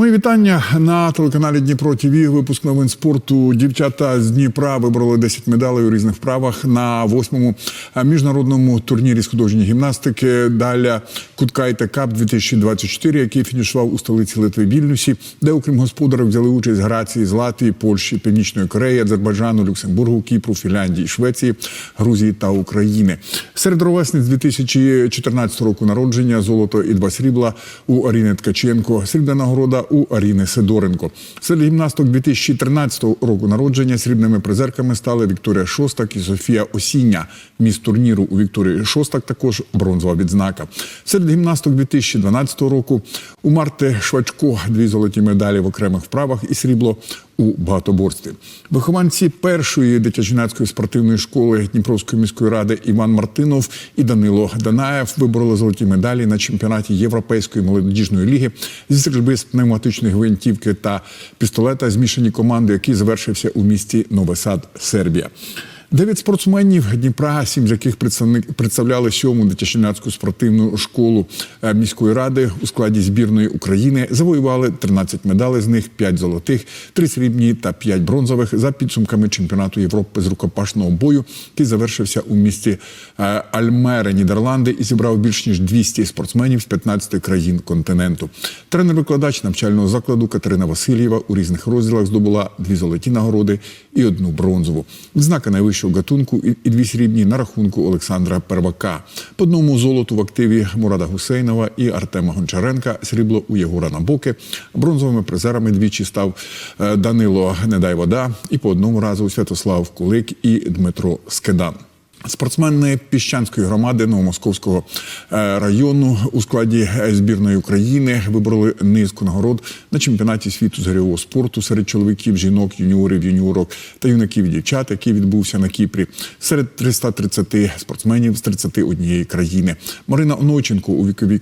Мої вітання на телеканалі Дніпро ТВ. Випуск новин спорту. Дівчата з Дніпра вибороли 10 медалей у різних вправах на восьмому міжнародному турнірі з художньої гімнастики. Далі Куткайте Кап 2024, який фінішував у столиці Литви Вільнюсі, де, окрім господарів, взяли участь Грації з Латвії, Польщі, Північної Кореї, Азербайджану, Люксембургу, Кіпру, Фінляндії, Швеції, Грузії та України. Серед ровесниць 2014 року народження золото і два срібла у Аріни Ткаченко, срібна нагорода у Аріни Сидоренко. Серед гімнасток 2013 року народження срібними призерками стали Вікторія Шостак і Софія Осіння. Міст турніру у Вікторії Шостак також бронзова відзнака. Серед гімнасток 2012 року у Марти Швачко дві золоті медалі в окремих вправах і срібло у багатоборстві. Вихованці першої дитячо-юнацької спортивної школи Дніпровської міської ради Іван Мартинов і Данило Данаєв вибороли золоті медалі на чемпіонаті Європейської молодіжної ліги зі стрільби з пневматичної гвинтівки та пістолета змішані команди, який завершився у місті Новесад, Сербія. Дев'ять спортсменів Дніпра, сім з яких представляли сьому дитячо-юнацьку спортивну школу е, міської ради у складі збірної України, завоювали 13 медалей, з них 5 золотих, 3 срібні та 5 бронзових за підсумками чемпіонату Європи з рукопашного бою, який завершився у місті е, Альмере, Нідерланди, і зібрав більш ніж 200 спортсменів з 15 країн континенту. Тренер-викладач навчального закладу Катерина Васильєва у різних розділах здобула дві золоті нагороди і одну бронзову. Відзнака найвищого гатунку і- і дві срібні на рахунку Олександра Первака. По одному золоту в активі Мурада Гусейнова і Артема Гончаренка, срібло у Єгора Набоки. Бронзовими призерами двічі став е, Данило Недай Вода і по одному разу Святослав Кулик і Дмитро Скедан. Спортсмени Піщанської громади Новомосковського е, району у складі е, збірної України вибороли низку нагород на чемпіонаті світу з гирьового спорту серед чоловіків, жінок, юніорів, юніорок та юнаків дівчат, який відбувся на Кіпрі, серед 330 спортсменів з 31 країни. Марина Оноченко у віковій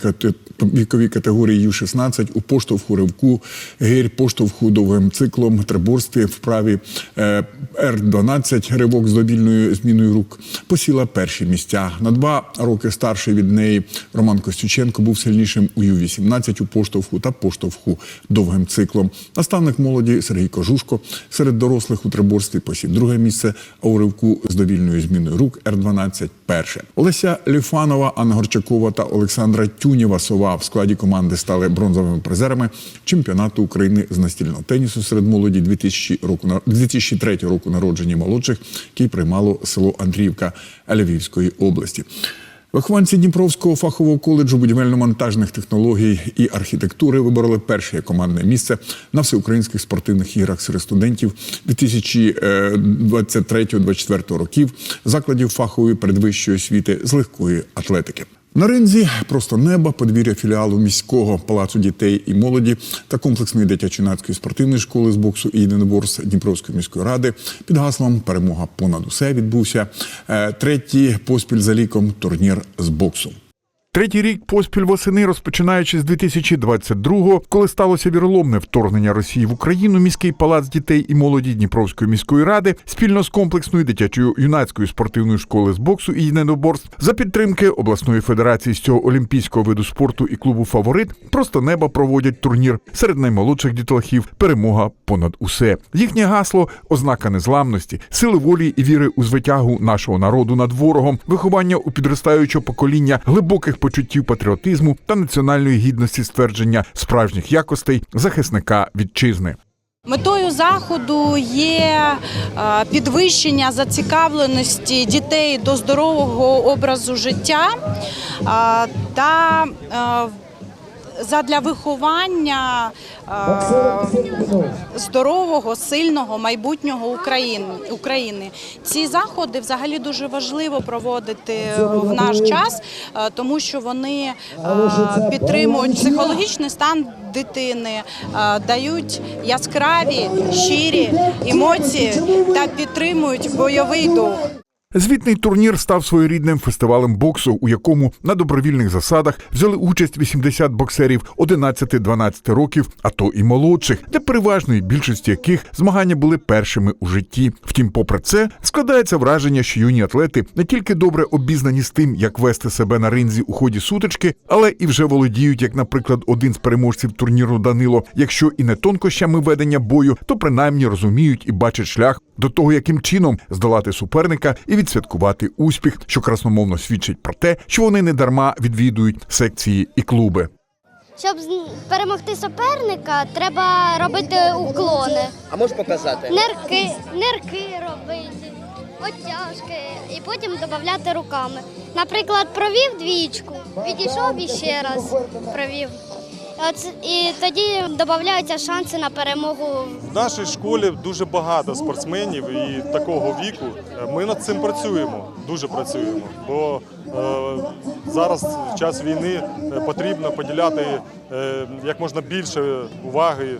віковій категорії Ю-16 у поштовху ривку, гирь поштовху довгим циклом, триборстві вправі е, Р-12 ривок з довільною зміною рук посіла перші місця. На два роки старший від неї Роман Костюченко був сильнішим у Ю-18 у поштовху та поштовху довгим циклом. Наставник молоді Сергій Кожушко серед дорослих у триборстві посів друге місце, а у ривку з довільною зміною рук Р-12 перше. Олеся Ліфанова, Анна Горчакова та Олександра Тюнєва Сова в складі команди стали бронзовими призерами чемпіонату України з настільного тенісу серед молоді 2000 року на- 2003 року народження молодших, який приймало село Андріївка Львівської області. Вихованці Дніпровського фахового коледжу будівельно-монтажних технологій і архітектури вибороли перше командне місце на всеукраїнських спортивних іграх серед студентів 2023-2024 років закладів фахової передвищої освіти з легкої атлетики. На ринзі просто неба, подвір'я філіалу міського палацу дітей і молоді та комплексної дитячо-юнацької спортивної школи з боксу і єдиноборств Дніпровської міської ради під гаслом Перемога понад усе відбувся е, третій поспіль за ліком турнір з боксу. Третій рік поспіль восени, розпочинаючи з 2022-го, коли сталося віроломне вторгнення Росії в Україну, міський палац дітей і молоді Дніпровської міської ради спільно з комплексною дитячою юнацькою спортивною школи з боксу і єдиноборств за підтримки обласної федерації з цього олімпійського виду спорту і клубу Фаворит просто неба проводять турнір серед наймолодших дітлахів. Перемога понад усе. Їхнє гасло ознака незламності, сили волі і віри у звитягу нашого народу над ворогом, виховання у підростаючого покоління глибоких почуттів патріотизму та національної гідності ствердження справжніх якостей захисника вітчизни. Метою заходу є е, підвищення зацікавленості дітей до здорового образу життя е, та е, задля виховання е, здорового, сильного майбутнього України. Ці заходи взагалі дуже важливо проводити в наш час, е, тому що вони е, підтримують психологічний стан дитини, дають яскраві, щирі емоції та підтримують бойовий дух. Звітний турнір став своєрідним фестивалем боксу, у якому на добровільних засадах взяли участь 80 боксерів 11-12 років, а то і молодших, для переважної більшості яких змагання були першими у житті. Втім, попри це, складається враження, що юні атлети не тільки добре обізнані з тим, як вести себе на ринзі у ході сутички, але і вже володіють, як, наприклад, один з переможців турніру Данило, якщо і не тонкощами ведення бою, то принаймні розуміють і бачать шлях до того, яким чином здолати суперника і відсвяткувати успіх, що красномовно свідчить про те, що вони не дарма відвідують секції і клуби. Щоб з- перемогти суперника, треба робити уклони. А можеш показати? Нирки, нирки робити, оттяжки і потім додати руками. Наприклад, провів двічку, відійшов і ще раз провів. І тоді додаються шанси на перемогу. В нашій школі дуже багато спортсменів і такого віку. Ми над цим працюємо, дуже працюємо. Бо е, зараз в час війни е, потрібно поділяти е, як можна більше уваги е,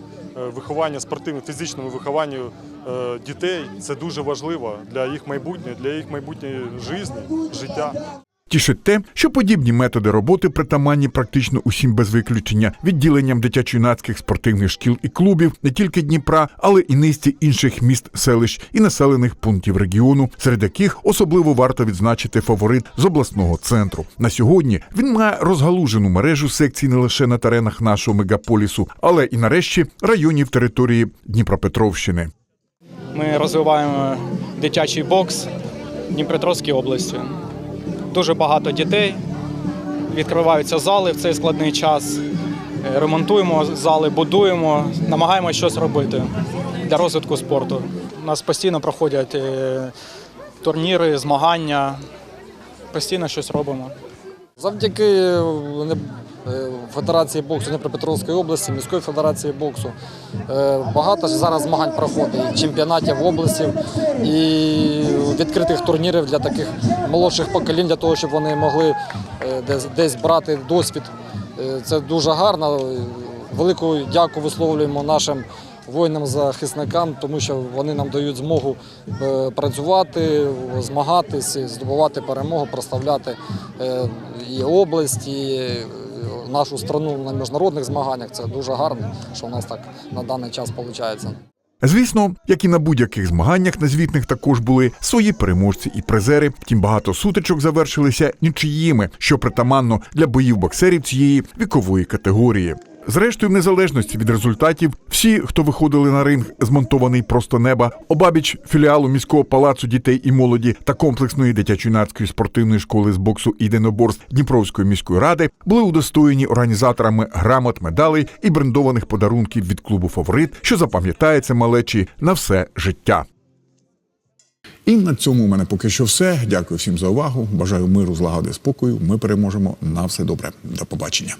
вихованню спортивному, фізичному вихованню е, дітей. Це дуже важливо для їх майбутнього, для їх майбутньої житті, життя. Тішить те, що подібні методи роботи притаманні практично усім без виключення відділенням дитячо-юнацьких спортивних шкіл і клубів не тільки Дніпра, але і низці інших міст, селищ і населених пунктів регіону, серед яких особливо варто відзначити фаворит з обласного центру. На сьогодні він має розгалужену мережу секцій не лише на теренах нашого мегаполісу, але і нарешті районів території Дніпропетровщини. Ми розвиваємо дитячий бокс Дніпропетровській області. Дуже багато дітей. Відкриваються зали в цей складний час. Ремонтуємо зали, будуємо, намагаємося щось робити для розвитку спорту. У нас постійно проходять е, турніри, змагання. Постійно щось робимо. Завдяки е, Федерації боксу Дніпропетровської області, міської федерації боксу е, багато зараз змагань проходить, і чемпіонатів області і відкритих турнірів для таких молодших поколінь, для того, щоб вони могли е, десь, брати досвід. Е, Це дуже гарно. Велику дяку висловлюємо нашим воїнам-захисникам, тому що вони нам дають змогу е, працювати, змагатись, здобувати перемогу, проставляти е, і область, і е, нашу страну на міжнародних змаганнях. Це дуже гарно, що в нас так на даний час виходить. Звісно, як і на будь-яких змаганнях, на звітних також були свої переможці і призери. Втім, багато сутичок завершилися нічиїми, що притаманно для боїв боксерів цієї вікової категорії. Зрештою, в незалежності від результатів, всі, хто виходили на ринг, змонтований просто неба, обабіч філіалу міського палацу дітей і молоді та комплексної дитячо-юнацької спортивної школи з боксу і єдиноборств Дніпровської міської ради були удостоєні організаторами грамот, медалей і брендованих подарунків від клубу Фаворит, що запам'ятається малечі на все життя. І на цьому у мене поки що все. Дякую всім за увагу. Бажаю миру, злагоди, спокою. Ми переможемо на все добре. До побачення.